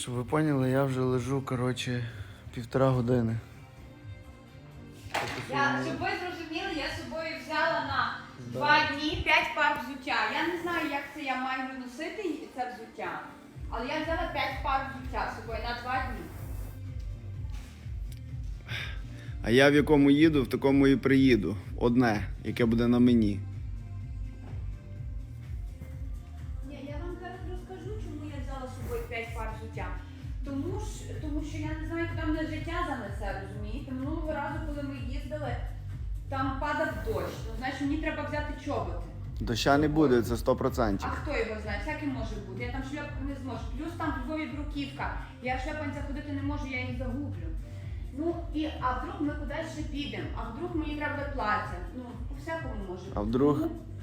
Щоб ви поняли, я вже лежу, коротше, півтора години. Я, щоб ви зрозуміли, я з собою взяла на два дні п'ять пар взуття. Я не знаю, як це я маю носити це взуття. Але я взяла п'ять пар взуття з собою на два дні. А я в якому їду, в такому і приїду. Одне, яке буде на мені. Пар взуття. Тому, ж, тому що я не знаю, куди мене життя занесе, розумієте? Минулого разу, коли ми їздили, там падав дощ. Ну, значить, мені треба взяти чоботи. Доща не буде, це 100%. А хто його знає? Всяке може бути. Я там шльопку не зможу. Плюс там Львові бруківка. Я в шльопанцях ходити не можу, я їх загублю. Ну і а вдруг ми кудись ще підемо, а вдруг мені треба плаття. Ну, по всякому може бути. А вдруг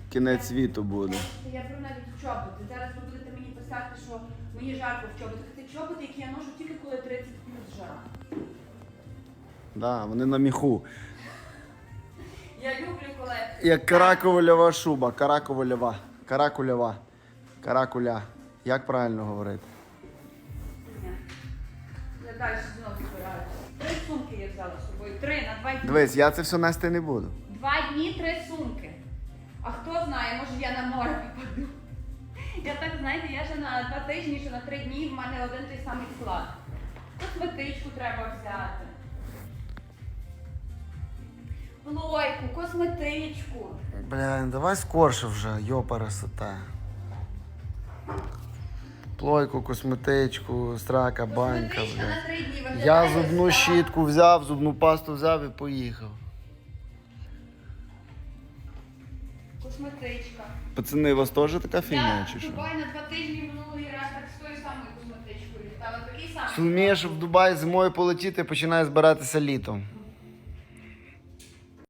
кінець світу буде. я беру навіть чоботи. Зараз мені писати, що мені жарко в чоботах. Це чоботи, які я ношу тільки коли 30 плюс жара. Да, вони на міху. Я люблю, коли Як каракулева шуба, каракулева, каракульова, каракуля. Як правильно говорити? Я далі знову збираюся. Три сумки я взяла з собою. Три на два дні. Дивись, я це все нести не буду. Два дні, три сумки. А хто знає, може я на море попаду. Я так знаєте, я ще на два тижні, що на три дні в мене один той самий склад. Косметичку треба взяти. Плойку, косметичку. Бля, давай скорше вже, йопарасота. Плойку, косметичку, страка, банька, Косметичка бля. на три дні Я зубну так. щітку взяв, зубну пасту взяв і поїхав. Косметичка. Пацани, у вас теж така фігня Я чи в що? Дубай на два тижні минулий раз так з тою самою косметичкою літала. Такий самий. Сумієш в Дубай зимою полетіти, починає збиратися літом.